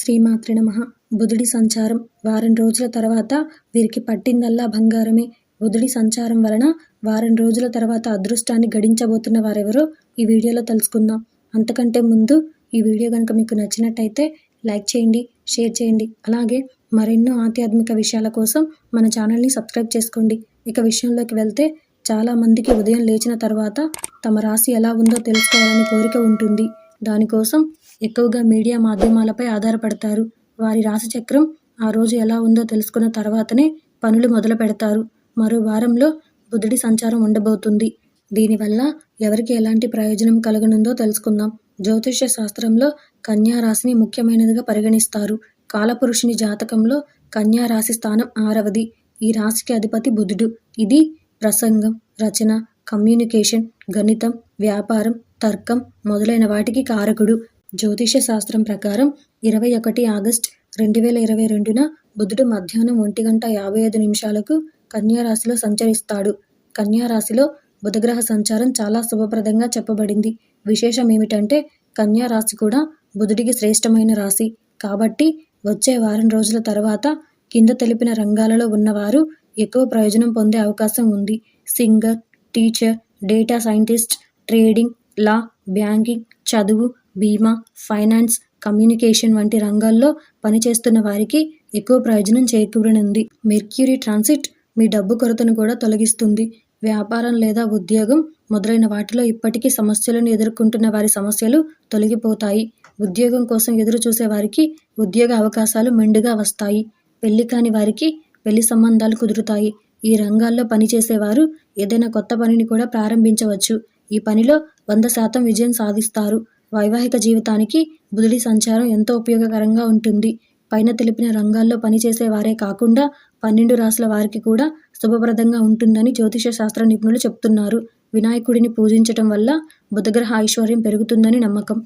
శ్రీమాత్రి నమ. బుధుడి సంచారం వారం రోజుల తర్వాత వీరికి పట్టిందల్లా బంగారమే. బుధుడి సంచారం వలన వారం రోజుల తర్వాత అదృష్టాన్ని గడించబోతున్న వారెవరో ఈ వీడియోలో తెలుసుకుందాం. అంతకంటే ముందు ఈ వీడియో కనుక మీకు నచ్చినట్టయితే లైక్ చేయండి షేర్ చేయండి. అలాగే మరెన్నో ఆధ్యాత్మిక విషయాల కోసం మన ఛానల్ని సబ్స్క్రైబ్ చేసుకోండి. ఇక విషయంలోకి వెళ్తే చాలామందికి ఉదయం లేచిన తర్వాత తమ రాశి ఎలా ఉందో తెలుసుకోవాలని కోరిక ఉంటుంది. దానికోసం ఎక్కువగా మీడియా మాధ్యమాలపై ఆధారపడతారు. వారి రాశిచక్రం ఆ రోజు ఎలా ఉందో తెలుసుకున్న తర్వాతనే పనులు మొదలు పెడతారు మరో వారంలో బుధుడి సంచారం ఉండబోతుంది. దీనివల్ల ఎవరికి ఎలాంటి ప్రయోజనం కలగనుందో తెలుసుకుందాం. జ్యోతిష్య శాస్త్రంలో కన్యా రాశిని ముఖ్యమైనదిగా పరిగణిస్తారు. కాలపురుషుని జాతకంలో కన్యా రాశి స్థానం ఆరవది. ఈ రాశికి అధిపతి బుధుడు. ఇది ప్రసంగం రచన కమ్యూనికేషన్ గణితం వ్యాపారం తర్కం మొదలైన వాటికి కారకుడు. జ్యోతిష శాస్త్రం ప్రకారం ఇరవై ఒకటి ఆగస్ట్ రెండు వేల ఇరవై రెండున బుధుడు మధ్యాహ్నం ఒంటి గంట యాభై ఐదు నిమిషాలకు కన్యారాశిలో సంచరిస్తాడు. కన్యారాశిలో బుధగ్రహ సంచారం చాలా శుభప్రదంగా చెప్పబడింది. విశేషం ఏమిటంటే కన్యారాశి కూడా బుధుడికి శ్రేష్టమైన రాశి. కాబట్టి వచ్చే వారం రోజుల తర్వాత కింద తెలిపిన రంగాలలో ఉన్నవారు ఎక్కువ ప్రయోజనం పొందే అవకాశం ఉంది. Singer teacher data scientist trading law banking చదువు బీమా ఫైనాన్స్ కమ్యూనికేషన్ వంటి రంగాల్లో పనిచేస్తున్న వారికి ఎక్కువ ప్రయోజనం చేకూరనుంది. మెర్క్యూరీ ట్రాన్సిట్ మీ డబ్బు కొరతను కూడా తొలగిస్తుంది. వ్యాపారం లేదా ఉద్యోగం మొదలైన వాటిలో ఇప్పటికీ సమస్యలను ఎదుర్కొంటున్న వారి సమస్యలు తొలగిపోతాయి. ఉద్యోగం కోసం ఎదురు చూసే వారికి ఉద్యోగ అవకాశాలు మెండుగా వస్తాయి. పెళ్ళి కాని వారికి పెళ్ళి సంబంధాలు కుదురుతాయి. ఈ రంగాల్లో పనిచేసేవారు ఏదైనా కొత్త పనిని కూడా ప్రారంభించవచ్చు. ఈ పనిలో వంద శాతం విజయం సాధిస్తారు. వైవాహిక జీవితానికి బుధుడి సంచారం ఎంతో ఉపయోగకరంగా ఉంటుంది. పైన తెలిపిన రంగాల్లో పనిచేసే వారే కాకుండా పన్నెండు రాసుల వారికి కూడా శుభప్రదంగా ఉంటుందని జ్యోతిష శాస్త్ర నిపుణులు చెప్తున్నారు. వినాయకుడిని పూజించటం వల్ల బుధగ్రహ ఐశ్వర్యం పెరుగుతుందని నమ్మకం.